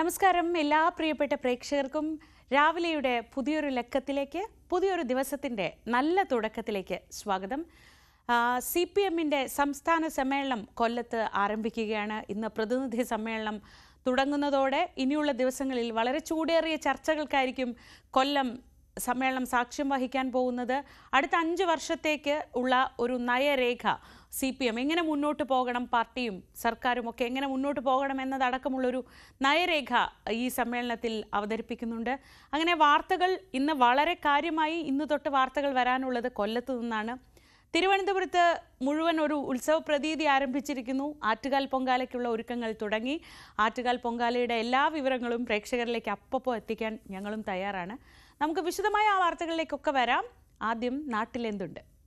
നമസ്കാരം. എല്ലാ പ്രിയപ്പെട്ട പ്രേക്ഷകർക്കും രാവിലെയുടെ പുതിയൊരു ലക്കത്തിലേക്ക് പുതിയൊരു ദിവസത്തിന്റെ നല്ല തുടക്കത്തിലേക്ക് സ്വാഗതം. സി പി എമ്മിന്റെ സംസ്ഥാന സമ്മേളനം കൊല്ലത്ത് ആരംഭിക്കുകയാണ്. ഇന്ന് പ്രതിനിധി സമ്മേളനം തുടങ്ങുന്നതോടെ ഇനിയുള്ള ദിവസങ്ങളിൽ വളരെ ചൂടേറിയ ചർച്ചകൾക്കായിരിക്കും കൊല്ലം സമ്മേളനം സാക്ഷ്യം വഹിക്കാൻ പോകുന്നത്. അടുത്ത അഞ്ച് വർഷത്തേക്ക് ഉള്ള ഒരു നയരേഖ സി പി എം എങ്ങനെ മുന്നോട്ട് പോകണം പാർട്ടിയും സർക്കാരും ഒക്കെ എങ്ങനെ മുന്നോട്ട് പോകണം എന്നതടക്കമുള്ളൊരു നയരേഖ ഈ സമ്മേളനത്തിൽ അവതരിപ്പിക്കുന്നുണ്ട്. അങ്ങനെ വാർത്തകൾ ഇന്ന് വളരെ കാര്യമായി ഇന്ന് തൊട്ട് വാർത്തകൾ വരാനുള്ളത് കൊല്ലത്ത് നിന്നാണ്. തിരുവനന്തപുരത്ത് മുഴുവൻ ഒരു ഉത്സവ പ്രതീതി ആരംഭിച്ചിരിക്കുന്നു. ആറ്റുകാൽ പൊങ്കാലയ്ക്കുള്ള ഒരുക്കങ്ങൾ തുടങ്ങി. ആറ്റുകാൽ പൊങ്കാലയുടെ എല്ലാ വിവരങ്ങളും പ്രേക്ഷകരിലേക്ക് അപ്പപ്പോൾ എത്തിക്കാൻ ഞങ്ങളും തയ്യാറാണ്. നമുക്ക് വിശദമായ ആ വാർത്തകളിലേക്കൊക്കെ വരാം. ആദ്യം നാട്ടിലെന്തുണ്ട്?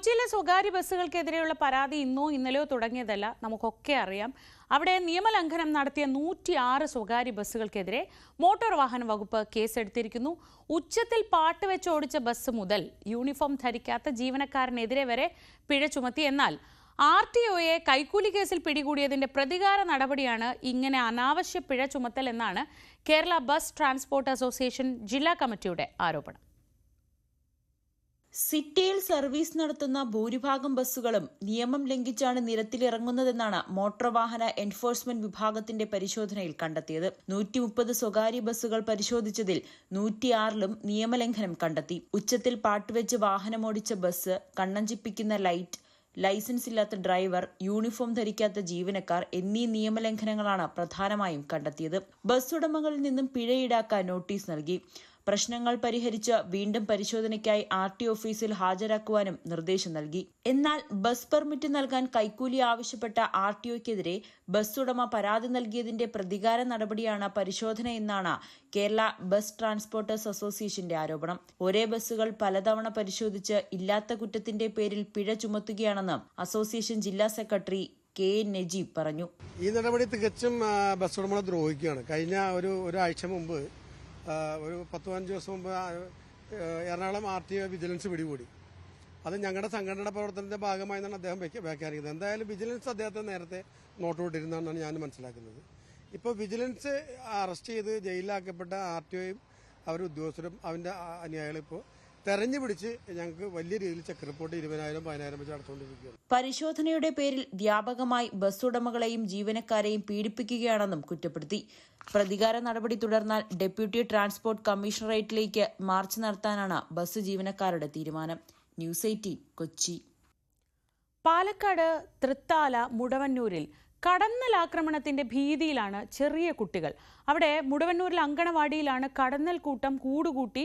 കൊച്ചിയിലെ സ്വകാര്യ ബസ്സുകൾക്കെതിരെയുള്ള പരാതി ഇന്നോ ഇന്നലെയോ തുടങ്ങിയതല്ല നമുക്കൊക്കെ അറിയാം. അവിടെ നിയമലംഘനം നടത്തിയ നൂറ്റി ആറ് സ്വകാര്യ ബസ്സുകൾക്കെതിരെ മോട്ടോർ വാഹന വകുപ്പ് കേസെടുത്തിരിക്കുന്നു. ഉച്ചത്തിൽ പാട്ട് വെച്ച് ഓടിച്ച ബസ് മുതൽ യൂണിഫോം ധരിക്കാത്ത ജീവനക്കാരനെതിരെ വരെ പിഴ ചുമത്തി. എന്നാൽ ആർ ടി ഒയെ കൈക്കൂലി കേസിൽ പിടികൂടിയതിന്റെ പ്രതികാര നടപടിയാണ് ഇങ്ങനെ അനാവശ്യ പിഴ ചുമത്തൽ എന്നാണ് കേരള ബസ് ട്രാൻസ്പോർട്ട് അസോസിയേഷൻ ജില്ലാ കമ്മിറ്റിയുടെ ആരോപണം. സിറ്റിയിൽ സർവീസ് നടത്തുന്ന ഭൂരിഭാഗം ബസ്സുകളും നിയമം ലംഘിച്ചാണ് നിരത്തിലിറങ്ങുന്നതെന്നാണ് മോട്ടോർ വാഹന എൻഫോഴ്സ്മെന്റ് വിഭാഗത്തിന്റെ പരിശോധനയിൽ കണ്ടെത്തിയത്. നൂറ്റി മുപ്പത് സ്വകാര്യ ബസ്സുകൾ പരിശോധിച്ചതിൽ നൂറ്റിയാറിലും നിയമലംഘനം കണ്ടെത്തി. ഉച്ചത്തിൽ പാട്ടുവെച്ച് വാഹനമോടിച്ച ബസ് കണ്ണഞ്ചിപ്പിക്കുന്ന ലൈറ്റ് ലൈസൻസ് ഇല്ലാത്ത ഡ്രൈവർ യൂണിഫോം ധരിക്കാത്ത ജീവനക്കാർ എന്നീ നിയമലംഘനങ്ങളാണ് പ്രധാനമായും കണ്ടെത്തിയത്. ബസ് ഉടമകളിൽ നിന്നും പിഴ ഈടാക്കാൻ നോട്ടീസ് നൽകി. പ്രശ്നങ്ങൾ പരിഹരിച്ച് വീണ്ടും പരിശോധനയ്ക്കായി ആർ ടി ഓഫീസിൽ ഹാജരാക്കുവാനും നിർദ്ദേശം നൽകി. എന്നാൽ ബസ് പെർമിറ്റ് നൽകാൻ കൈക്കൂലി ആവശ്യപ്പെട്ട ആർ ടി ഒക്കെതിരെ ബസ് ഉടമ പരാതി നൽകിയതിന്റെ പ്രതികാര നടപടിയാണ് പരിശോധന എന്നാണ് കേരള ബസ് ട്രാൻസ്പോർട്ടേഴ്സ് അസോസിയേഷന്റെ ആരോപണം. ഒരേ ബസ്സുകൾ പലതവണ പരിശോധിച്ച് ഇല്ലാത്ത കുറ്റത്തിന്റെ പേരിൽ പിഴ ചുമത്തുകയാണെന്ന് അസോസിയേഷൻ ജില്ലാ സെക്രട്ടറി കെ നജീബ് പറഞ്ഞു. ഈ നടപടി തികച്ചും ബസ് ഉടമകളെ ദ്രോഹിക്കുകയാണ്. കഴിഞ്ഞ ഒരു ഒരാഴ്ച മുമ്പ് ഒരു പത്ത് പതിനഞ്ച് ദിവസം മുമ്പ് എറണാകുളം ആർ ടി വിജിലൻസ് പിടികൂടി. അത് ഞങ്ങളുടെ സംഘടനയുടെ പ്രവർത്തനത്തിന്റെ ഭാഗമായെന്നാണ് അദ്ദേഹം വ്യാഖ്യ- വ്യാഖ്യാനിക്കുന്നത്. എന്തായാലും വിജിലൻസ് അദ്ദേഹത്തെ നേരത്തെ നോട്ട് വിട്ടിരുന്നതെന്നാണ് ഞാൻ മനസ്സിലാക്കുന്നത്. ഇപ്പോൾ വിജിലൻസ് അറസ്റ്റ് ചെയ്ത് ജയിലിലാക്കപ്പെട്ട ആർ ടി ഒയും അവരുടെ ഉദ്യോഗസ്ഥരും അവന്റെ അനുയായികളിപ്പോൾ തെരഞ്ഞു പിടിച്ച് ഞങ്ങൾക്ക് വലിയ രീതിയിൽ ചെക്ക് റിപ്പോർട്ട് ഇരുപതിനായിരം പതിനായിരം വെച്ച് നടത്തുകൊണ്ടിരിക്കുകയാണ്. പരിശോധനയുടെ പേരിൽ വ്യാപകമായി ബസ് ഉടമകളെയും ജീവനക്കാരെയും പീഡിപ്പിക്കുകയാണെന്നും കുറ്റപ്പെടുത്തി. പ്രതികാര നടപടി തുടർന്നാൽ ഡെപ്യൂട്ടി ട്രാൻസ്പോർട്ട് കമ്മീഷണറേറ്റിലേക്ക് മാർച്ച് നടത്താനാണ് ബസ് ജീവനക്കാരുടെ തീരുമാനം. News eighteen Kochi. Palakkad Thrithala മുടവന്നൂരിൽ കടന്നൽ ആക്രമണത്തിന്റെ ഭീതിയിലാണ് ചെറിയ കുട്ടികൾ. അവിടെ മുടവന്നൂരിൽ അങ്കണവാടിയിലാണ് കടന്നൽ കൂട്ടം കൂടുകൂട്ടി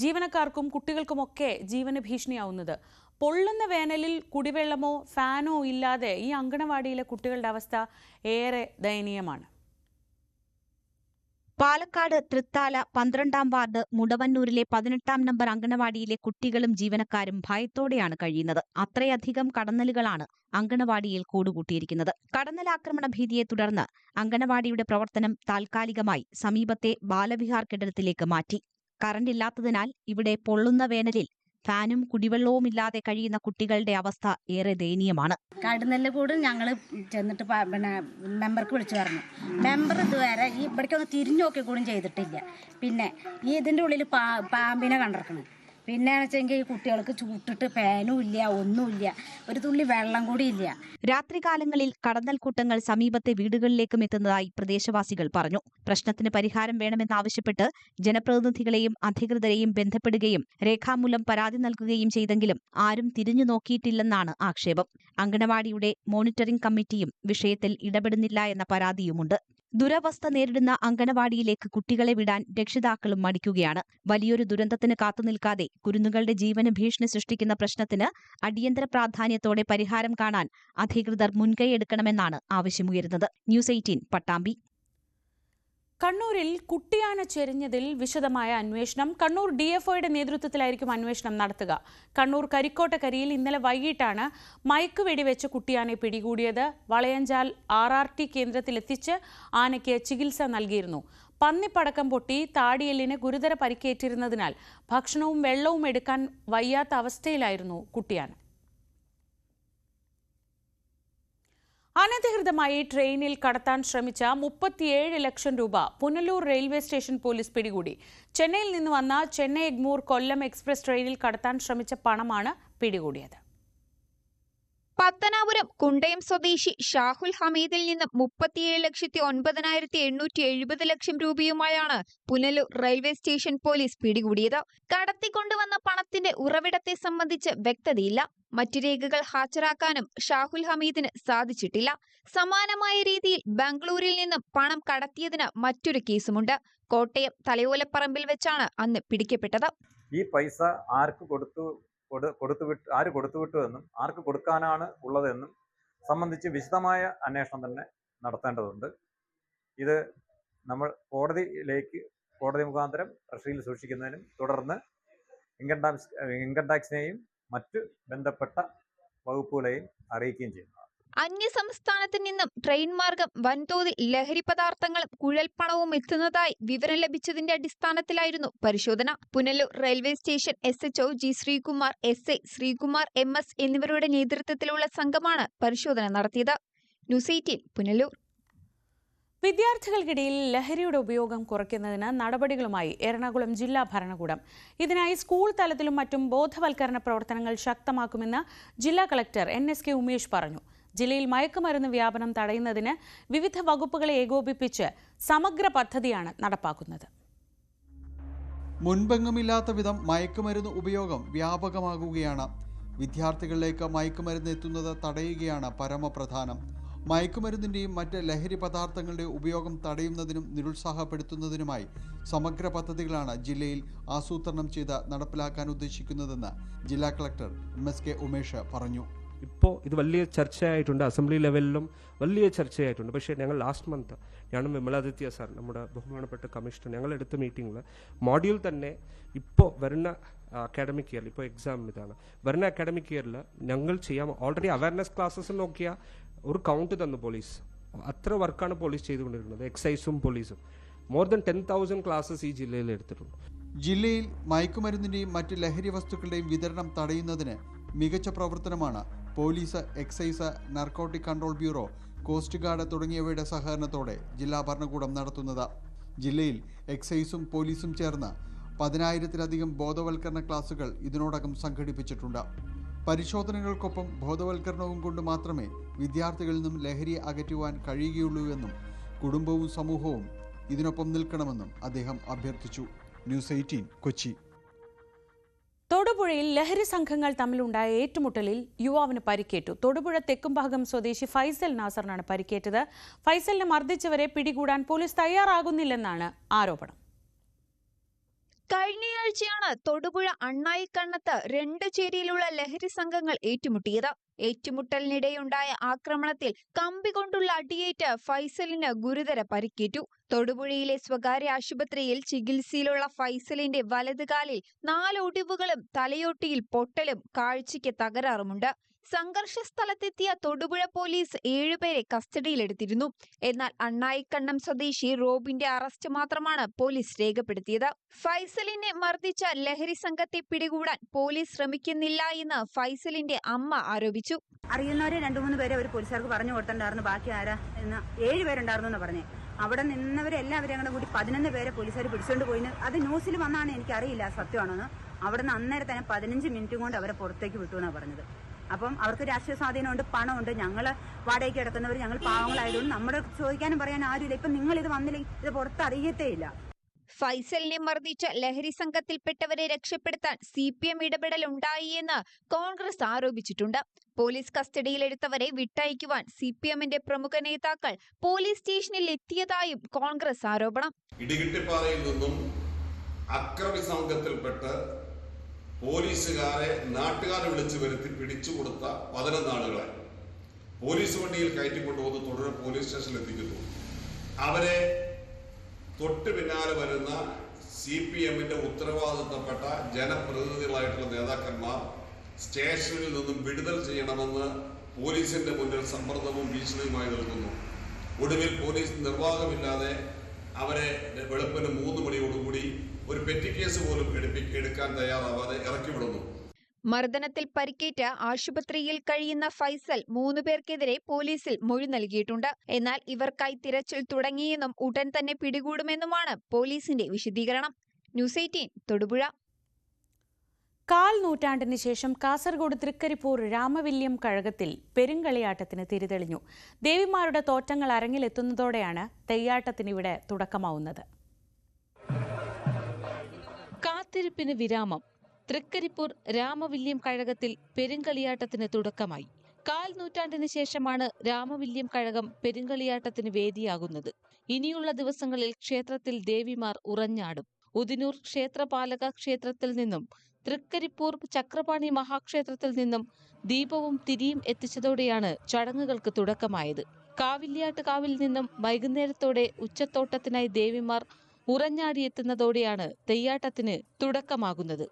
ജീവനക്കാർക്കും കുട്ടികൾക്കുമൊക്കെ ജീവന് ഭീഷണിയാവുന്നത്. പൊള്ളുന്ന വേനലിൽ കുടിവെള്ളമോ ഫാനോ ഇല്ലാതെ ഈ അങ്കണവാടിയിലെ കുട്ടികളുടെ അവസ്ഥ ഏറെ ദയനീയമാണ്. പാലക്കാട് തൃത്താല പന്ത്രണ്ടാം വാർഡ് മുടവന്നൂരിലെ പതിനെട്ടാം നമ്പർ അങ്കണവാടിയിലെ കുട്ടികളും ജീവനക്കാരും ഭയത്തോടെയാണ് കഴിയുന്നത്. അത്രയധികം കടന്നലുകളാണ് അങ്കണവാടിയിൽ കൂടുകൂട്ടിയിരിക്കുന്നത്. കടന്നലാക്രമണ ഭീതിയെ തുടർന്ന് അങ്കണവാടിയുടെ പ്രവർത്തനം താൽക്കാലികമായി സമീപത്തെ ബാലവിഹാർ കെട്ടിടത്തിലേക്ക് മാറ്റി. കറണ്ട് ഇല്ലാത്തതിനാൽ ഇവിടെ പൊള്ളുന്ന വേനലിൽ ഫാനും കുടിവെള്ളവും ഇല്ലാതെ കഴിയുന്ന കുട്ടികളുടെ അവസ്ഥ ഏറെ ദയനീയമാണ്. കടുന്നല്ല് കൂട് ഞങ്ങൾ ചെന്നിട്ട് പിന്നെ മെമ്പർക്ക് വിളിച്ചു പറഞ്ഞു. മെമ്പർ ഇതുവരെ ഈ ഇവിടേക്കൊന്ന് തിരിഞ്ഞു നോക്കി കൂടും ചെയ്തിട്ടില്ല. പിന്നെ ഈ ഇതിന്റെ ഉള്ളിൽ പാമ്പിനെ കണ്ടിരിക്കണം. പിന്നെ ഈ കുട്ടികൾക്ക് ചൂട്ടിട്ട് ഫാനും ഇല്ല ഒന്നുമില്ല ഒരു തുള്ളി വെള്ളം കൂടി ഇല്ല. രാത്രികാലങ്ങളിൽ കടന്നൽക്കൂട്ടങ്ങൾ സമീപത്തെ വീടുകളിലേക്കും എത്തുന്നതായി പ്രദേശവാസികൾ പറഞ്ഞു. പ്രശ്നത്തിന് പരിഹാരം വേണമെന്നാവശ്യപ്പെട്ട് ജനപ്രതിനിധികളെയും അധികൃതരെയും ബന്ധപ്പെടുകയും രേഖാമൂലം പരാതി നൽകുകയും ചെയ്തെങ്കിലും ആരും തിരിഞ്ഞു നോക്കിയിട്ടില്ലെന്നാണ് ആക്ഷേപം. അങ്കണവാടിയുടെ മോണിറ്ററിംഗ് കമ്മിറ്റിയും വിഷയത്തിൽ ഇടപെടുന്നില്ല എന്ന പരാതിയുമുണ്ട്. ദുരവസ്ഥ നേരിടുന്ന അങ്കണവാടിയിലേക്ക് കുട്ടികളെ വിടാൻ രക്ഷിതാക്കളും മടിക്കുകയാണ്. വലിയൊരു ദുരന്തത്തിന് കാത്തുനിൽക്കാതെ കുരുന്നുകളുടെ ജീവന് ഭീഷണി സൃഷ്ടിക്കുന്ന പ്രശ്നത്തിന് അടിയന്തര പ്രാധാന്യത്തോടെ പരിഹാരം കാണാൻ അധികൃതർ മുൻകൈയെടുക്കണമെന്നാണ് ആവശ്യമുയരുന്നത്. News eighteen Pattambi. കണ്ണൂരിൽ കുട്ടിയാന ചെരിഞ്ഞതിൽ വിശദമായ അന്വേഷണം. കണ്ണൂർ ഡി എഫ് ഒയുടെ നേതൃത്വത്തിലായിരിക്കും അന്വേഷണം നടത്തുക. കണ്ണൂർ കരിക്കോട്ടക്കരിയിൽ ഇന്നലെ വൈകിട്ടാണ് മയക്ക് വെടിവെച്ച് കുട്ടിയാനെ പിടികൂടിയത്. വളയഞ്ചാൽ ആർ ആർ ടി കേന്ദ്രത്തിലെത്തിച്ച് ആനയ്ക്ക് ചികിത്സ നൽകിയിരുന്നു. പന്നിപ്പടക്കം പൊട്ടി താടിയെല്ലിന് ഗുരുതര പരിക്കേറ്റിരുന്നതിനാൽ ഭക്ഷണവും വെള്ളവും എടുക്കാൻ വയ്യാത്ത അവസ്ഥയിലായിരുന്നു കുട്ടിയാന. അനധികൃതമായി ട്രെയിനിൽ കടത്താൻ ശ്രമിച്ച മുപ്പത്തിയേഴ് ലക്ഷം രൂപ പുനലൂർ റെയിൽവേ സ്റ്റേഷൻ പോലീസ് പിടികൂടി. ചെന്നൈയിൽ നിന്ന് വന്ന ചെന്നൈ എഗ്മൂർ കൊല്ലം എക്സ്പ്രസ് ട്രെയിനിൽ കടത്താൻ ശ്രമിച്ച പണമാണ് പിടികൂടിയത്. പത്തനാപുരം കുണ്ടയം സ്വദേശി ഷാഹുൽ ഹമീദിൽ നിന്ന് മുപ്പത്തിയേഴ് ലക്ഷത്തി ഒൻപതിനായിരത്തി എണ്ണൂറ്റി എഴുപത് ലക്ഷം രൂപയുമായാണ് പുനലൂർ റെയിൽവേ സ്റ്റേഷൻ പോലീസ് പിടികൂടിയത്. കടത്തിക്കൊണ്ടുവന്ന പണത്തിന്റെ ഉറവിടത്തെ സംബന്ധിച്ച് വ്യക്തതയില്ല. മറ്റു രേഖകൾ ഹാജരാക്കാനും ഷാഹുൽ ഹമീദിന് സാധിച്ചിട്ടില്ല. സമാനമായ രീതിയിൽ ബംഗളൂരിൽ നിന്നും പണം കടത്തിയതിന് മറ്റൊരു കേസുമുണ്ട്. കോട്ടയം തലയോലപ്പറമ്പിൽ വെച്ചാണ് അന്ന് പിടിക്കപ്പെട്ടത്. ഈ പൈസ ആർക്ക് കൊടുത്തു കൊടുത്തുവിട്ടു കൊടുത്തു വിട്ട് ആര് കൊടുത്തുവിട്ടു എന്നും ആർക്ക് കൊടുക്കാനാണ് ഉള്ളതെന്നും സംബന്ധിച്ച് വിശദമായ അന്വേഷണം തന്നെ നടത്തേണ്ടതുണ്ട്. ഇത് നമ്മൾ കോടതിയിലേക്ക് കോടതി മുഖാന്തരം ട്രഷറിയിൽ സൂക്ഷിക്കുന്നതിനും തുടർന്ന് ഇൻകം ടാക്സ് ഇൻകം ടാക്സിനെയും മറ്റ് ബന്ധപ്പെട്ട വകുപ്പുകളെയും അറിയിക്കുകയും ചെയ്യുന്നു. അന്യസംസ്ഥാനത്ത് നിന്നും ട്രെയിൻ മാർഗം വൻതോതിൽ ലഹരി പദാർത്ഥങ്ങളും കുഴൽപ്പണവും എത്തുന്നതായി വിവരം ലഭിച്ചതിന്റെ അടിസ്ഥാനത്തിലായിരുന്നു പരിശോധന. Punalur railway station S H O G Sreekumar S A Sreekumar M S എന്നിവരുടെ നേതൃത്വത്തിലുള്ള സംഘമാണ് പരിശോധന നടത്തിയത്. News eighteen Punalur. വിദ്യാർത്ഥികൾക്കിടയിൽ ലഹരിയുടെ ഉപയോഗം കുറയ്ക്കുന്നതിന് നടപടികളുമായി എറണാകുളം ജില്ലാ ഭരണകൂടം. ഇതിനായി സ്കൂൾ തലത്തിലും മറ്റും ബോധവൽക്കരണ പ്രവർത്തനങ്ങൾ ശക്തമാക്കുമെന്ന് ജില്ലാ collector N S K Umesh പറഞ്ഞു. ജില്ലയിൽ മയക്കുമരുന്ന് വ്യാപനം തടയുന്നതിന് വിവിധ വകുപ്പുകളെ ഏകോപിപ്പിച്ച് സമഗ്ര പദ്ധതിയാണ് നടപ്പാക്കുന്നത്. മുൻപെങ്ങുമില്ലാത്ത വിധം മയക്കുമരുന്ന് ഉപയോഗം വ്യാപകമാകുകയാണ്. വിദ്യാർത്ഥികളിലേക്ക് മയക്കുമരുന്ന് എത്തുന്നത് തടയുകയാണ് പരമപ്രധാനം. മയക്കുമരുന്നിന്റെയും മറ്റ് ലഹരി പദാർത്ഥങ്ങളുടെ ഉപയോഗം തടയുന്നതിനും നിരുത്സാഹപ്പെടുത്തുന്നതിനുമായി സമഗ്ര പദ്ധതികളാണ് ജില്ലയിൽ ആസൂത്രണം ചെയ്ത് നടപ്പിലാക്കാൻ ഉദ്ദേശിക്കുന്നതെന്ന് ജില്ലാ collector M S K Umesh പറഞ്ഞു. ഇപ്പോൾ ഇത് വലിയ ചർച്ചയായിട്ടുണ്ട്. അസംബ്ലി ലെവലിലും വലിയ ചർച്ചയായിട്ടുണ്ട്. പക്ഷേ ഞങ്ങൾ ലാസ്റ്റ് മന്ത് ഞാനും വിമലാദിത്യ സാർ നമ്മുടെ ബഹുമാനപ്പെട്ട കമ്മീഷണർ ഞങ്ങൾ എടുത്ത മീറ്റിങ്ങിൽ മോഡ്യൂൾ തന്നെ ഇപ്പോൾ വരുന്ന അക്കാഡമിക് ഇയറിൽ ഇപ്പോൾ എക്സാം ഇതാണ്. വരുന്ന അക്കാഡമിക് ഇയറിൽ ഞങ്ങൾ ചെയ്യാം ഓൾറെഡി അവയർനെസ് ക്ലാസ്സസ് നോക്കിയാൽ ഒരു കൗണ്ട് തന്നു പോലീസ് അത്ര വർക്കാണ് പോലീസ് ചെയ്തുകൊണ്ടിരിക്കുന്നത് എക്സൈസും പോലീസും more than ten thousand classes ഈ ജില്ലയിൽ എടുത്തിട്ടുണ്ട്. ജില്ലയിൽ മയക്കുമരുന്നിന്റെയും മറ്റ് ലഹരി വസ്തുക്കളുടെയും വിതരണം തടയുന്നതിന് മികച്ച പ്രവർത്തനമാണ് police excise narcotic control bureau coast guard തുടങ്ങിയവയുടെ സഹകരണത്തോടെ ജില്ലാ ഭരണകൂടം നടത്തുന്നത്. ജില്ലയിൽ എക്സൈസും പോലീസും ചേർന്ന് പതിനായിരത്തിലധികം ബോധവൽക്കരണ ക്ലാസുകൾ ഇതിനോടകം സംഘടിപ്പിച്ചിട്ടുണ്ട്. പരിശോധനകൾക്കൊപ്പം ബോധവൽക്കരണവും കൊണ്ട് മാത്രമേ വിദ്യാർത്ഥികളിൽ നിന്നും ലഹരി അകറ്റുവാൻ കഴിയുകയുള്ളൂ എന്നും കുടുംബവും സമൂഹവും ഇതിനൊപ്പം നിൽക്കണമെന്നും അദ്ദേഹം അഭ്യർത്ഥിച്ചു. News eighteen Kochi. തൊടുപുഴയിൽ ലഹരി സംഘങ്ങൾ തമ്മിലുണ്ടായ ഏറ്റുമുട്ടലിൽ യുവാവിന് പരിക്കേറ്റു. തൊടുപുഴ തെക്കുംഭാഗം സ്വദേശി ഫൈസൽ നാസറിനാണ് പരിക്കേറ്റത്. ഫൈസലിനെ മർദ്ദിച്ചവരെ പിടികൂടാൻ പോലീസ് തയ്യാറാകുന്നില്ലെന്നാണ് ആരോപണം. കഴിഞ്ഞയാഴ്ചയാണ് തൊടുപുഴ അണ്ണായിക്കണ്ണത്ത് രണ്ട് ചേരിയിലുള്ള ലഹരി സംഘങ്ങൾ ഏറ്റുമുട്ടിയത്. ഏറ്റുമുട്ടലിനിടെയുണ്ടായ ആക്രമണത്തിൽ കമ്പി കൊണ്ടുള്ള അടിയേറ്റ് ഫൈസലിന് ഗുരുതര പരിക്കേറ്റു. തൊടുപുഴയിലെ സ്വകാര്യ ആശുപത്രിയിൽ ചികിത്സയിലുള്ള ഫൈസലിന്റെ വലതുകാലിൽ നാല് ഒടിവുകളും തലയോട്ടിയിൽ പൊട്ടലും കാഴ്ചയ്ക്ക് തകരാറുമുണ്ട്. സംഘർഷ സ്ഥലത്തെത്തിയ തൊടുപുഴ പോലീസ് ഏഴുപേരെ കസ്റ്റഡിയിലെടുത്തിരുന്നു. എന്നാൽ അണ്ണായിക്കണ്ണം സ്വദേശി റോബിന്റെ അറസ്റ്റ് മാത്രമാണ് പോലീസ് രേഖപ്പെടുത്തിയത്. ഫൈസലിനെ മർദ്ദിച്ച ലഹരി സംഘത്തെ പിടികൂടാൻ പോലീസ് ശ്രമിക്കുന്നില്ല എന്ന് ഫൈസലിന്റെ അമ്മ ആരോപിച്ചു. അറിയുന്നവരെ രണ്ടു മൂന്ന് പേരെ അവർ പോലീസുകാർക്ക് പറഞ്ഞു കൊടുത്തിട്ടുണ്ടായിരുന്നു. ബാക്കി ആരാ എന്ന് ഏഴ് പേരുണ്ടായിരുന്നു എന്ന് പറഞ്ഞേ. അവിടെ നിന്നവരെല്ലാവരും അങ്ങനെ കൂടി പതിനൊന്ന് പേരെ പോലീസുകാർ പിടിച്ചുകൊണ്ട് പോയി അത് ന്യൂസിൽ വന്നാണ് എനിക്കറിയില്ല സത്യമാണെന്ന്. അവിടെ നിന്ന് അന്നേരം തന്നെ പതിനഞ്ച് മിനിറ്റ് കൊണ്ട് അവരെ പുറത്തേക്ക് വിട്ടു എന്നാണ് പറഞ്ഞത്. അപ്പം അവർക്ക് രാഷ്ട്രീയ സ്വാധീനമുണ്ട് പണമുണ്ട്. ഞങ്ങൾ വാടകയ്ക്ക് കിടക്കുന്നവർ ഞങ്ങൾ പാവങ്ങളായതുകൊണ്ട് നമ്മുടെ ചോദിക്കാനും പറയാൻ ആരുമില്ല. ഇപ്പം നിങ്ങൾ ഇത് വന്നില്ലെങ്കിൽ ഇത് പുറത്തറിയത്തേ ഇല്ല ഫൈസലിനെ മർദ്ദിച്ച ലഹരി സംഘത്തിൽപ്പെട്ടവരെ രക്ഷപ്പെടുത്താൻ സി പി എം ഇടപെടൽ ഉണ്ടായി എന്ന് കോൺഗ്രസ് ആരോപിച്ചിട്ടുണ്ട്. പോലീസ് കസ്റ്റഡിയിലെടുത്തവരെ വിട്ടയക്കുവാൻ സി പി എമ്മിന്റെ പ്രമുഖ നേതാക്കൾ പോലീസ് സ്റ്റേഷനിൽ എത്തിയതായും കോൺഗ്രസ് ആരോപണം. ഇടികിട്ടിപ്പാറയിൽ നിന്നും അക്രമി സംഘത്തിൽപ്പെട്ട് പോലീസുകാരെ നാട്ടുകാരെ വിളിച്ചു വരുത്തി പിടിച്ചു കൊടുത്ത പതിനൊന്നാളുകളെ പോലീസ് വണ്ടിയിൽ കയറ്റി കൊണ്ടുപോകുന്ന തുടരെ പോലീസ് സ്റ്റേഷനിൽ എത്തിക്കുന്നു. അവരെ തൊട്ട് പിന്നാലെ വരുന്ന സി പി എമ്മിന്റെ ഉത്തരവാദിത്തപ്പെട്ട ജനപ്രതിനിധികളായിട്ടുള്ള നേതാക്കന്മാർ സ്റ്റേഷനിൽ നിന്നും വിടുതൽ ചെയ്യണമെന്ന് പോലീസിന്റെ മുന്നിൽ സമ്മർദ്ദവും ഭീഷണിയുമായി നിൽക്കുന്നു. ഒടുവിൽ പോലീസ് നിർവാഹമില്ലാതെ അവരെ വെളുപ്പിന് മൂന്ന് മണിയോടുകൂടി ഒരു പെറ്റി കേസ് പോലും എടുക്കാൻ തയ്യാറാവാതെ ഇറക്കിവിടുന്നു മർദ്ദനത്തിൽ പരിക്കേറ്റ ആശുപത്രിയിൽ കഴിയുന്ന ഫൈസൽ മൂന്നു പേർക്കെതിരെ പോലീസിൽ മൊഴി നൽകിയിട്ടുണ്ട്. എന്നാൽ ഇവർക്കായി തിരച്ചിൽ തുടങ്ങിയെന്നും ഉടൻ തന്നെ പിടികൂടുമെന്നുമാണ് പോലീസിന്റെ വിശദീകരണം. News eighteen Thodupuzha. കാൽ നൂറ്റാണ്ടിന് ശേഷം കാസർഗോഡ് തൃക്കരിപ്പൂർ രാമവില്യം കഴകത്തിൽ പെരുങ്കളിയാട്ടത്തിന് തിരിതെളിഞ്ഞു. ദേവിമാരുടെ തോറ്റങ്ങൾ അരങ്ങിലെത്തുന്നതോടെയാണ് തെയ്യാട്ടത്തിനിവിടെ തുടക്കമാവുന്നത്. കാത്തിരിപ്പിന് വിരാമം. തൃക്കരിപ്പൂർ രാമവില്യം കഴകത്തിൽ പെരുങ്കളിയാട്ടത്തിന് തുടക്കമായി. കാൽ നൂറ്റാണ്ടിന് ശേഷമാണ് രാമവില്യം കഴകം പെരുങ്കളിയാട്ടത്തിന് വേദിയാകുന്നത്. ഇനിയുള്ള ദിവസങ്ങളിൽ ക്ഷേത്രത്തിൽ ദേവിമാർ ഉറഞ്ഞാടും. ഉദിനൂർ ക്ഷേത്രപാലക ക്ഷേത്രത്തിൽ നിന്നും തൃക്കരിപ്പൂർ ചക്രപാണി മഹാക്ഷേത്രത്തിൽ നിന്നും ദീപവും തിരിയും എത്തിച്ചതോടെയാണ് ചടങ്ങുകൾക്ക് തുടക്കമായത്. കാവില്യാട്ട് കാവിൽ നിന്നും വൈകുന്നേരത്തോടെ ഉച്ചത്തോട്ടത്തിനായി ദേവിമാർ ഉറഞ്ഞാടിയെത്തുന്നതോടെയാണ് തെയ്യാട്ടത്തിന് തുടക്കമാകുന്നത്.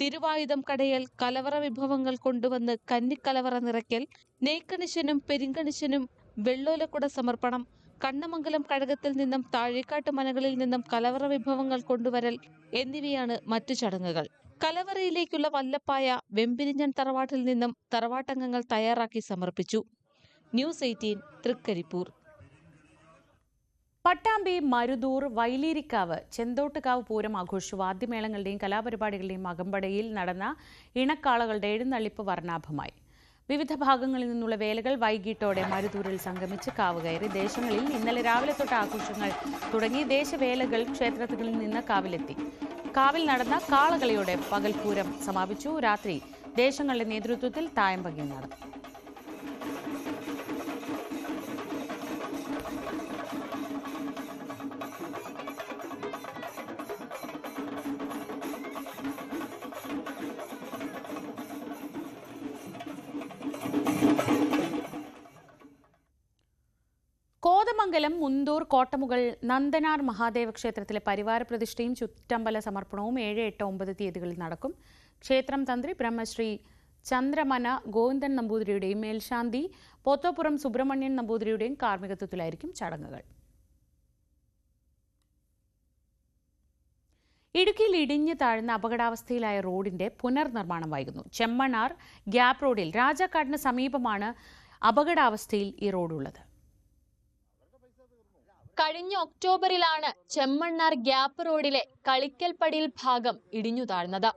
തിരുവായുധം കടയൽ കലവറ വിഭവങ്ങൾ കൊണ്ടുവന്ന് കന്നിക്കലവറ നിറയ്ക്കൽ നെയ്ക്കണിശനും പെരിങ്കണിശനും വെള്ളോലക്കുട സമർപ്പണം കണ്ണമംഗലം കഴകത്തിൽ നിന്നും താഴേക്കാട്ട് മനകളിൽ നിന്നും കലവറ വിഭവങ്ങൾ കൊണ്ടുവരൽ എന്നിവയാണ് മറ്റു ചടങ്ങുകൾ. കലവറയിലേക്കുള്ള വല്ലപ്പായ വെമ്പിരിഞ്ഞൻ തറവാട്ടിൽ നിന്നും തറവാട്ടംഗങ്ങൾ തയ്യാറാക്കി സമർപ്പിച്ചു. News eighteen Trikaripur. Pattambi Maruthur Vaileerikkavu Chenthottukavu Pooram ആഘോഷിച്ചു. വാദ്യമേളങ്ങളുടെയും കലാപരിപാടികളുടെയും അകമ്പടിയിൽ നടന്ന ഇണക്കാളകളുടെ എഴുന്നള്ളിപ്പ് വർണാഭമായി. വിവിധ ഭാഗങ്ങളിൽ നിന്നുള്ള വേലകൾ വൈകിട്ടോടെ മരുതൂരിൽ സംഗമിച്ച് കാവ് കയറി ദേശങ്ങളിൽ ഇന്നലെ രാവിലെ തൊട്ട് ആഘോഷങ്ങൾ തുടങ്ങി ദേശവേലകൾ ക്ഷേത്രങ്ങളിൽ നിന്ന് കാവിലെത്തി. കാവിൽ നടന്ന കാളകളിയോടെ പകൽപൂരം സമാപിച്ചു. രാത്രി ദേശങ്ങളുടെ നേതൃത്വത്തിൽ തായമ്പകി നടന്നു. മുന്തൂർ കോട്ടമുകൾ നന്ദനാർ മഹാദേവ ക്ഷേത്രത്തിലെ പരിവാര പ്രതിഷ്ഠയും ചുറ്റമ്പല സമർപ്പണവും ഏഴ് എട്ട് ഒമ്പത് തീയതികളിൽ നടക്കും. ക്ഷേത്രം തന്ത്രി ബ്രഹ്മശ്രീ ചന്ദ്രമന ഗോവിന്ദൻ നമ്പൂതിരിയുടെയും മേൽശാന്തി പോത്തോപ്പുറം സുബ്രഹ്മണ്യൻ നമ്പൂതിരിയുടെയും കാർമ്മികത്വത്തിലായിരിക്കും ചടങ്ങുകൾ. ഇടുക്കിയിൽ ഇടിഞ്ഞു താഴ്ന്ന അപകടാവസ്ഥയിലായ റോഡിന്റെ പുനർനിർമ്മാണം വൈകുന്നു. ചെമ്മണാർ ഗ്യാപ് റോഡിൽ രാജാക്കാടിന് സമീപമാണ് അപകടാവസ്ഥയിൽ ഈ റോഡുള്ളത്. കഴിഞ്ഞ ഒക്ടോബറിലാണ് ചെമ്മണ്ണാർ ഗ്യാപ്പ് റോഡിലെ കളിക്കൽപ്പടിയിൽ ഭാഗം ഇടിഞ്ഞു താഴ്ന്നത്.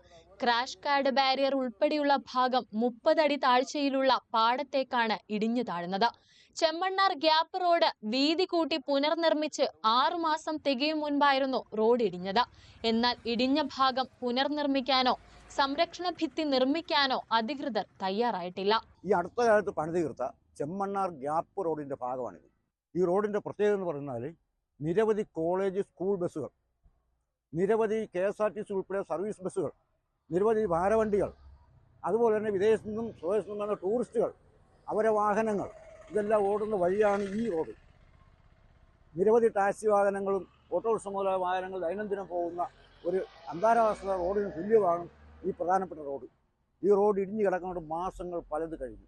ക്രാഷ് കാർഡ് ബാരിയർ ഉൾപ്പെടെയുള്ള ഭാഗം മുപ്പതടി താഴ്ചയിലുള്ള പാടത്തേക്കാണ് ഇടിഞ്ഞു താഴ്ന്നത്. ചെമ്മണ്ണാർ ഗ്യാപ്പ് റോഡ് വീതി കൂട്ടി പുനർനിർമ്മിച്ച് ആറുമാസം തികയും മുൻപായിരുന്നു റോഡ് ഇടിഞ്ഞത്. എന്നാൽ ഇടിഞ്ഞ ഭാഗം പുനർനിർമ്മിക്കാനോ സംരക്ഷണ ഭിത്തി നിർമ്മിക്കാനോ അധികൃതർ തയ്യാറായിട്ടില്ല. ഈ അടുത്ത കാലത്ത് പണിതീർത്ത ചെമ്മണ്ണാർ ഗ്യാപ്പ് റോഡിന്റെ ഭാഗമാണിത്. ഈ റോഡിന്റെ പ്രത്യേകത എന്ന് പറഞ്ഞാൽ നിരവധി കോളേജ് സ്കൂൾ ബസ്സുകൾ നിരവധി K S R T C ഉൾപ്പെടെ സർവീസ് ബസ്സുകൾ നിരവധി ഭാരവണ്ടികൾ അതുപോലെ തന്നെ വിദേശത്തു നിന്നും സ്വദേശത്തു നിന്നും വന്ന ടൂറിസ്റ്റുകൾ അവരെ വാഹനങ്ങൾ ഇതെല്ലാം ഓടുന്ന വഴിയാണ് ഈ റോഡ്. നിരവധി ടാക്സി വാഹനങ്ങളും ഓട്ടോറിക്ഷ മുതലായ വാഹനങ്ങൾ ദൈനംദിനം പോകുന്ന ഒരു അന്താരാഷ്ട്ര റോഡിന് തുല്യമാണ് ഈ പ്രധാനപ്പെട്ട റോഡ്. ഈ റോഡ് ഇടിഞ്ഞു കിടക്കുന്നത് മാസങ്ങൾ പലത് കഴിഞ്ഞു.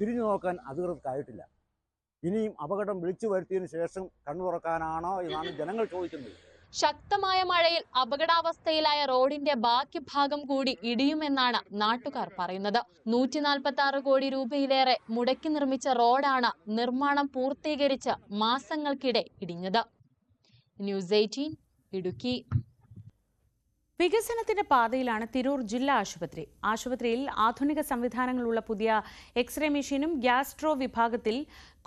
തിരിഞ്ഞു നോക്കാൻ അധികൃതർക്കായിട്ടില്ല ഇനിയും അപകടം വിളിച്ചു വരുത്തിയതിനു ശേഷം കണ്ണു തുറക്കാനാണോ എന്നാണ് ജനങ്ങൾ ചോദിക്കുന്നത്. ശക്തമായ മഴയിൽ അപകടാവസ്ഥയിലായ റോഡിന്റെ ബാക്കി ഭാഗം കൂടി ഇടിയുമെന്നാണ് നാട്ടുകാർ പറയുന്നത്. നൂറ്റി നാൽപ്പത്തി ആറ് കോടി രൂപയിലേറെ മുടക്കി നിർമ്മിച്ച റോഡാണ് നിർമ്മാണം പൂർത്തീകരിച്ച് മാസങ്ങൾക്കിടെ ഇടിഞ്ഞത്. News eighteen Idukki. വികസനത്തിന്റെ പാതയിലാണ് തിരൂർ ജില്ലാ ആശുപത്രി. ആശുപത്രിയിൽ ആധുനിക സംവിധാനങ്ങളുള്ള പുതിയ എക്സ്റേ മെഷീനും ഗ്യാസ്ട്രോ വിഭാഗത്തിൽ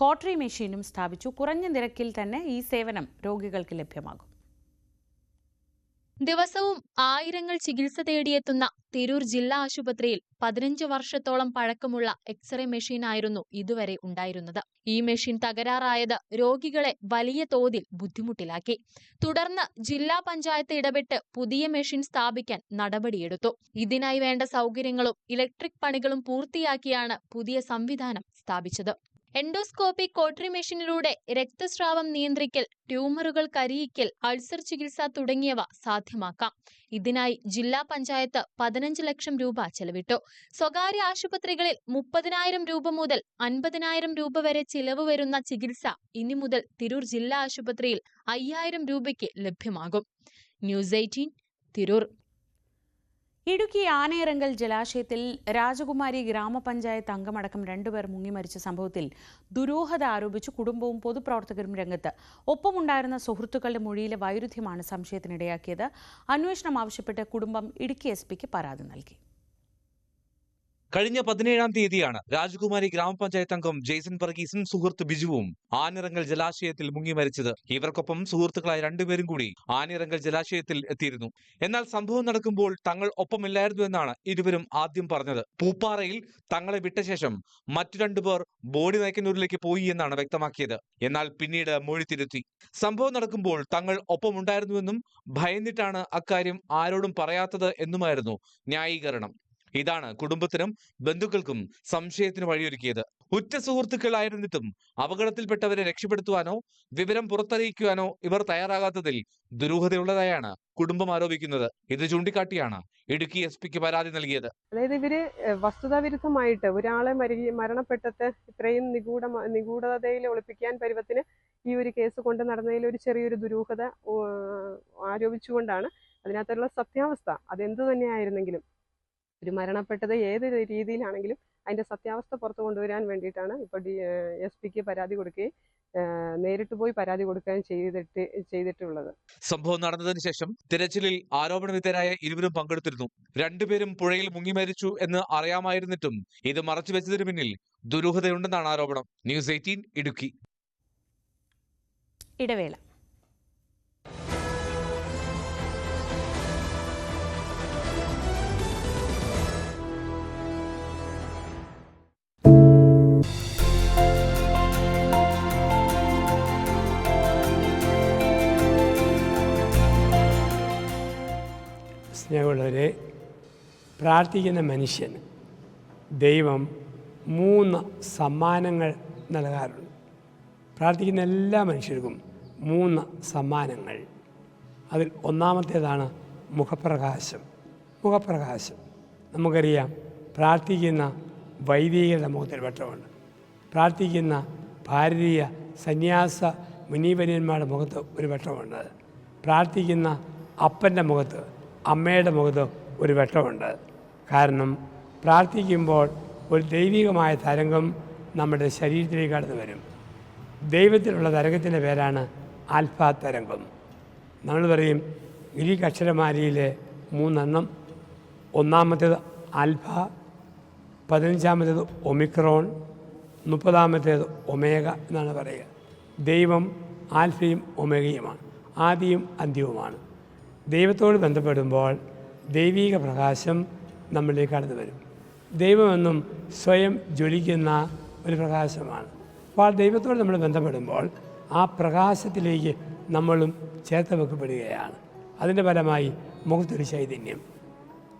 കോട്ടറി മെഷീനും സ്ഥാപിച്ചു. കുറഞ്ഞ നിരക്കിൽ തന്നെ ഈ സേവനം രോഗികൾക്ക് ലഭ്യമാകും. ദിവസവും ആയിരങ്ങൾ ചികിത്സ തേടിയെത്തുന്ന തിരൂർ ജില്ലാ ആശുപത്രിയിൽ പതിനഞ്ച് വർഷത്തോളം പഴക്കമുള്ള എക്സ്റേ മെഷീനായിരുന്നു ഇതുവരെ ഉണ്ടായിരുന്നത്. ഈ മെഷീൻ തകരാറായത് രോഗികളെ വലിയ തോതിൽ ബുദ്ധിമുട്ടിലാക്കി. തുടർന്ന് ജില്ലാ പഞ്ചായത്ത് ഇടപെട്ട് പുതിയ മെഷീൻ സ്ഥാപിക്കാൻ നടപടിയെടുത്തു. ഇതിനായി വേണ്ട സൗകര്യങ്ങളും ഇലക്ട്രിക് പണികളും പൂർത്തിയാക്കിയാണ് പുതിയ സംവിധാനം സ്ഥാപിച്ചത്. എൻഡോസ്കോപ്പി കോട്ടറി മെഷീനിലൂടെ രക്തസ്രാവം നിയന്ത്രിക്കൽ ട്യൂമറുകൾ കരിയിക്കൽ അൾസർ ചികിത്സ തുടങ്ങിയവ സാധ്യമാക്കാം. ഇതിനായി ജില്ലാ പഞ്ചായത്ത് പതിനഞ്ച് ലക്ഷം രൂപ ചെലവിട്ടു. സ്വകാര്യ ആശുപത്രികളിൽ മുപ്പതിനായിരം രൂപ മുതൽ അൻപതിനായിരം രൂപ വരെ ചിലവ് വരുന്ന ചികിത്സ ഇനി മുതൽ തിരൂർ ജില്ലാ ആശുപത്രിയിൽ അയ്യായിരം രൂപയ്ക്ക് ലഭ്യമാകും. News eighteen Tirur. Idukki Anayirangal ജലാശയത്തിൽ രാജകുമാരി ഗ്രാമപഞ്ചായത്ത് അംഗമടക്കം രണ്ടുപേർ മുങ്ങിമരിച്ച സംഭവത്തിൽ ദുരൂഹത ആരോപിച്ച് കുടുംബവും പൊതുപ്രവർത്തകരും രംഗത്ത്. ഒപ്പമുണ്ടായിരുന്ന സുഹൃത്തുക്കളുടെ മൊഴിയിലെ വൈരുദ്ധ്യമാണ് സംശയത്തിനിടയാക്കിയത്. അന്വേഷണം ആവശ്യപ്പെട്ട് കുടുംബം ഇടുക്കി എസ് പരാതി നൽകി. കഴിഞ്ഞ പതിനേഴാം തീയതിയാണ് രാജകുമാരി ഗ്രാമപഞ്ചായത്ത് അംഗം ജെയ്സൺ വർഗീസും സുഹൃത്ത് ബിജുവും ആനിറങ്ങൽ ജലാശയത്തിൽ മുങ്ങി മരിച്ചത്. ഇവർക്കൊപ്പം സുഹൃത്തുക്കളായ രണ്ടുപേരും കൂടി ആനിറങ്ങൽ ജലാശയത്തിൽ എത്തിയിരുന്നു. എന്നാൽ സംഭവം നടക്കുമ്പോൾ തങ്ങൾ ഒപ്പമില്ലായിരുന്നു എന്നാണ് ഇരുവരും ആദ്യം പറഞ്ഞത്. പൂപ്പാറയിൽ തങ്ങളെ വിട്ട ശേഷം മറ്റു രണ്ടുപേർ ബോഡി നയിക്കുന്നൂരിലേക്ക് പോയി എന്നാണ് വ്യക്തമാക്കിയത്. എന്നാൽ പിന്നീട് മൊഴി തിരുത്തി. സംഭവം നടക്കുമ്പോൾ തങ്ങൾ ഒപ്പമുണ്ടായിരുന്നുവെന്നും ഭയന്നിട്ടാണ് അക്കാര്യം ആരോടും പറയാത്തത് എന്നുമായിരുന്നു ന്യായീകരണം. ഇതാണ് കുടുംബത്തിനും ബന്ധുക്കൾക്കും സംശയത്തിന് വഴിയൊരുക്കിയത്. ഉറ്റ സുഹൃത്തുക്കളായിരുന്നിട്ടും അപകടത്തിൽപ്പെട്ടവരെ രക്ഷപ്പെടുത്തുവാനോ വിവരം പുറത്തറിയിക്കുവാനോ ഇവർ തയ്യാറാകാത്തതിൽ ദുരൂഹതയുള്ളതായാണ് കുടുംബം ആരോപിക്കുന്നത്. ഇത് ചൂണ്ടിക്കാട്ടിയാണ് ഇടുക്കി എസ് പിക്ക് പരാതി നൽകിയത്. അതായത് ഇവർ വസ്തുതാവിരുദ്ധമായിട്ട് ഒരാളെ മരി മരണപ്പെട്ടത് ഇത്രയും നിഗൂഢ നിഗൂഢതയിൽ ഒളിപ്പിക്കാൻ പരുവത്തിന് ഈ ഒരു കേസ് കൊണ്ട് നടന്നതിൽ ഒരു ചെറിയൊരു ദുരൂഹത ആരോപിച്ചുകൊണ്ടാണ് അതിനകത്തുള്ള സത്യാവസ്ഥ. അതെന്ത് തന്നെയായിരുന്നെങ്കിലും. ഒരു മരണപ്പെട്ടത് ഏത് രീതിയിലാണെങ്കിലും അതിന്റെ സത്യാവസ്ഥ പുറത്തു കൊണ്ടുവരാൻ വേണ്ടിയിട്ടാണ് ഇപ്പോൾ ഡി എസ് പിക്ക് പരാതി കൊടുക്കുകയും നേരിട്ട് പോയി പരാതി കൊടുക്കുകയും ചെയ്തിട്ട് ചെയ്തിട്ടുള്ളത്. സംഭവം നടന്നതിന് ശേഷം തിരച്ചിലിൽ ആരോപണ വിധേയരായ ഇരുവരും പങ്കെടുത്തിരുന്നു. രണ്ടുപേരും പുഴയിൽ മുങ്ങി മരിച്ചു എന്ന് അറിയാമായിരുന്നിട്ടും ഇത് മറച്ചു വെച്ചതിന് പിന്നിൽ ദുരൂഹതയുണ്ടെന്നാണ് ആരോപണം. News eighteen Idukki. ഇടവേള. സ്നേഹമുള്ളവരെ പ്രാർത്ഥിക്കുന്ന മനുഷ്യന് ദൈവം മൂന്ന് സമ്മാനങ്ങൾ നൽകാറുണ്ട്. പ്രാർത്ഥിക്കുന്ന എല്ലാ മനുഷ്യർക്കും മൂന്ന് സമ്മാനങ്ങൾ. അതിൽ ഒന്നാമത്തേതാണ് മുഖപ്രകാശം. മുഖപ്രകാശം. നമുക്കറിയാം പ്രാർത്ഥിക്കുന്ന വൈദികരുടെ മുഖത്തിൽ വെട്ടമുണ്ട് പ്രാർത്ഥിക്കുന്ന ഭാരതീയ സന്യാസ മുനീവര്യന്മാരുടെ മുഖത്ത് ഒരു വെട്ടമുണ്ട് പ്രാർത്ഥിക്കുന്ന അപ്പന്റെ മുഖത്ത് അമ്മയുടെ മുഖത്ത് ഒരു വെട്ടമുണ്ട്. കാരണം പ്രാർത്ഥിക്കുമ്പോൾ ഒരു ദൈവികമായ തരംഗം നമ്മുടെ ശരീരത്തിലേക്ക് കടന്നു വരും. ദൈവത്തിലുള്ള തരംഗത്തിന്റെ പേരാണ് ആൽഫ തരംഗം. നമ്മൾ പറയും ഗ്രീക്ക് അക്ഷരമാലയിലെ മൂന്നെണ്ണം. ഒന്നാമത്തേത് ആൽഫ പതിനഞ്ചാമത്തേത് ഒമിക്രോൺ മുപ്പതാമത്തേത് ഒമേഗ എന്നാണ് പറയുക. ദൈവം ആൽഫയും ഒമേഗയുമാണ്. ആദിയും അന്ത്യവുമാണ്. ദൈവത്തോട് ബന്ധപ്പെടുമ്പോൾ ദൈവീക പ്രകാശം നമ്മളിലേക്ക് കടന്നു വരും. ദൈവമെന്നും സ്വയം ജ്വലിക്കുന്ന ഒരു പ്രകാശമാണ്. അപ്പോൾ ആ ദൈവത്തോട് നമ്മൾ ബന്ധപ്പെടുമ്പോൾ ആ പ്രകാശത്തിലേക്ക് നമ്മളും ചേർത്ത് വെക്കപ്പെടുകയാണ്. അതിന്റെ ഫലമായി മുഖത്തൊരു ചൈതന്യം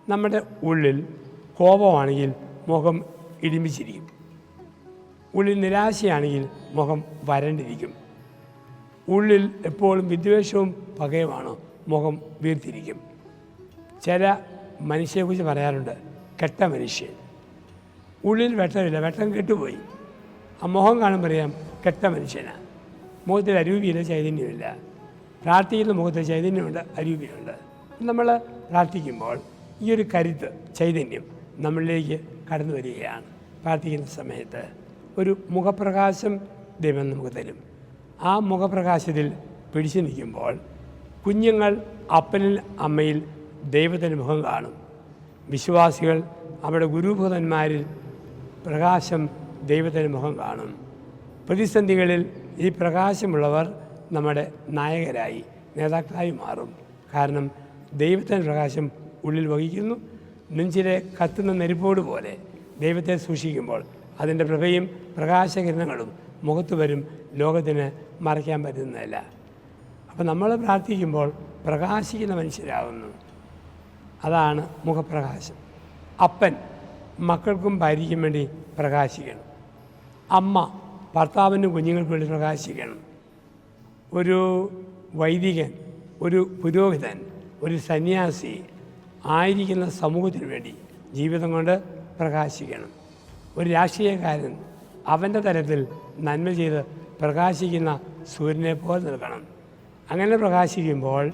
നമ്മുടെ ഉള്ളിൽ കോപമാണെങ്കിൽ മുഖം ഇടിമിച്ചിരിക്കും ഉള്ളിൽ നിരാശയാണെങ്കിൽ മുഖം വരണ്ടിരിക്കും. ഉള്ളിൽ എപ്പോഴും വിദ്വേഷവും പകയുമാണോ? മുഖം വീർത്തിരിക്കും. ചില മനുഷ്യരെക്കുറിച്ച് പറയാറുണ്ട് കെട്ട മനുഷ്യൻ ഉള്ളിൽ വെട്ടമില്ല വെട്ടം കെട്ടുപോയി. ആ മുഖം കാണുമ്പോൾ പറയാം കെട്ട മനുഷ്യനാണ് മുഖത്തിൽ അരൂപിയില്ല ചൈതന്യമില്ല. പ്രാർത്ഥിക്കുന്ന മുഖത്ത് ചൈതന്യമുണ്ട് അരൂപിയുണ്ട്. നമ്മൾ പ്രാർത്ഥിക്കുമ്പോൾ ഈ ഒരു കരുത്ത് ചൈതന്യം നമ്മളിലേക്ക് കടന്നു വരികയാണ്. പ്രാർത്ഥിക്കുന്ന സമയത്ത് ഒരു മുഖപ്രകാശം ദൈവം നമുക്ക് തരും. ആ മുഖപ്രകാശത്തിൽ പിടിച്ചു നിൽക്കുമ്പോൾ കുഞ്ഞുങ്ങൾ അപ്പനിൽ അമ്മയിൽ ദൈവത്തിന്റെ മുഖം കാണും. വിശ്വാസികൾ അവരുടെ ഗുരുഭൂതന്മാരിൽ പ്രകാശം ദൈവത്തിന്റെ മുഖം കാണും. പ്രതിസന്ധികളിൽ ഈ പ്രകാശമുള്ളവർ നമ്മുടെ നായകരായി നേതാക്കളായി മാറും. കാരണം ദൈവത്തിന്റെ പ്രകാശം ഉള്ളിൽ വഹിക്കുന്നു. നെഞ്ചിലെ കത്തുന്ന നെരുപ്പോട് പോലെ ദൈവത്തെ സൂക്ഷിക്കുമ്പോൾ അതിന്റെ പ്രഭയും പ്രകാശകിരണങ്ങളും മുഖത്ത് വരും. ലോകത്തിന് മറയ്ക്കാൻ പറ്റുന്നതല്ല. അപ്പം നമ്മൾ പ്രാർത്ഥിക്കുമ്പോൾ പ്രകാശിക്കുന്ന മനുഷ്യരാകുന്നു. അതാണ് മുഖപ്രകാശം. അപ്പൻ മക്കൾക്കും ഭാര്യയ്ക്കും വേണ്ടി പ്രകാശിക്കണം. അമ്മ ഭർത്താവിനും കുഞ്ഞുങ്ങൾക്ക് വേണ്ടി പ്രകാശിക്കണം. ഒരു വൈദികൻ ഒരു പുരോഹിതൻ ഒരു സന്യാസി ആയിരിക്കുന്ന സമൂഹത്തിന് വേണ്ടി ജീവിതം കൊണ്ട് പ്രകാശിക്കണം. ഒരു രാഷ്ട്രീയക്കാരൻ അവന്റെ തലത്തിൽ നന്മ ചെയ്ത് പ്രകാശിക്കുന്ന സൂര്യനെ പോലെ നിൽക്കണം. അങ്ങനെ പ്രകാശിക്കുമ്പോൾ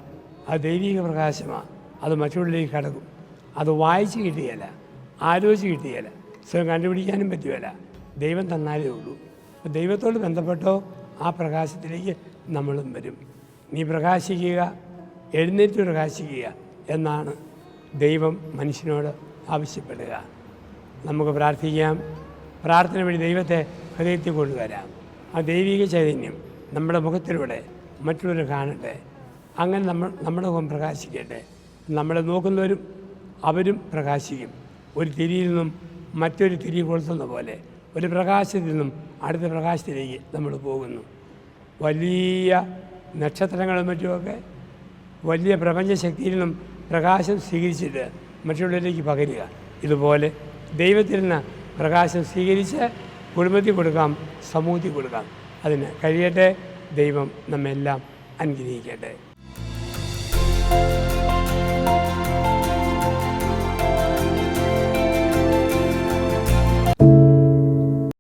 അത് ദൈവിക പ്രകാശമാണ്. അത് മറ്റുള്ളിലേക്ക് കടക്കും. അത് വായിച്ച് കിട്ടിയല്ല ആലോചിച്ച് കിട്ടിയല്ല സ്വയം കണ്ടുപിടിക്കാനും പറ്റുകയില്ല. ദൈവം തന്നാലേ ഉള്ളൂ. അപ്പോൾ ദൈവത്തോട് ബന്ധപ്പെട്ടോ ആ പ്രകാശത്തിലേക്ക് നമ്മളും വരും. നീ പ്രകാശിക്കുക എഴുന്നേറ്റ് പ്രകാശിക്കുക എന്നാണ് ദൈവം മനുഷ്യനോട് ആവശ്യപ്പെടുക. നമുക്ക് പ്രാർത്ഥിക്കാം. പ്രാർത്ഥന വഴി ദൈവത്തെ ഹൃദയത്തിൽ കൊണ്ടുവരാം. ആ ദൈവിക ചൈതന്യം നമ്മുടെ മുഖത്തിലൂടെ മറ്റുള്ളവർ കാണട്ടെ. അങ്ങനെ നമ്മൾ നമ്മുടെ മുഖം പ്രകാശിക്കട്ടെ. നമ്മളെ നോക്കുന്നവരും അവരും പ്രകാശിക്കും. ഒരു തിരിയിൽ നിന്നും മറ്റൊരു തിരി കൊളുത്തുന്ന പോലെ ഒരു പ്രകാശത്തിൽ നിന്നും അടുത്ത പ്രകാശത്തിലേക്ക് നമ്മൾ പോകുന്നു. വലിയ നക്ഷത്രങ്ങളും മറ്റുമൊക്കെ വലിയ പ്രപഞ്ചശക്തിയിൽ നിന്നും പ്രകാശം സ്വീകരിച്ചിട്ട് മറ്റുള്ളവരിലേക്ക് പകരുക. ഇതുപോലെ ദൈവത്തിൽ നിന്ന് പ്രകാശം സ്വീകരിച്ച് കുടുംബത്തിൽ കൊടുക്കാം സമൂഹത്തിൽ കൊടുക്കാം. അതിന് കഴിയട്ടെ. ദൈവം നമ്മെല്ലാം അനുഗ്രഹിക്കട്ടെ.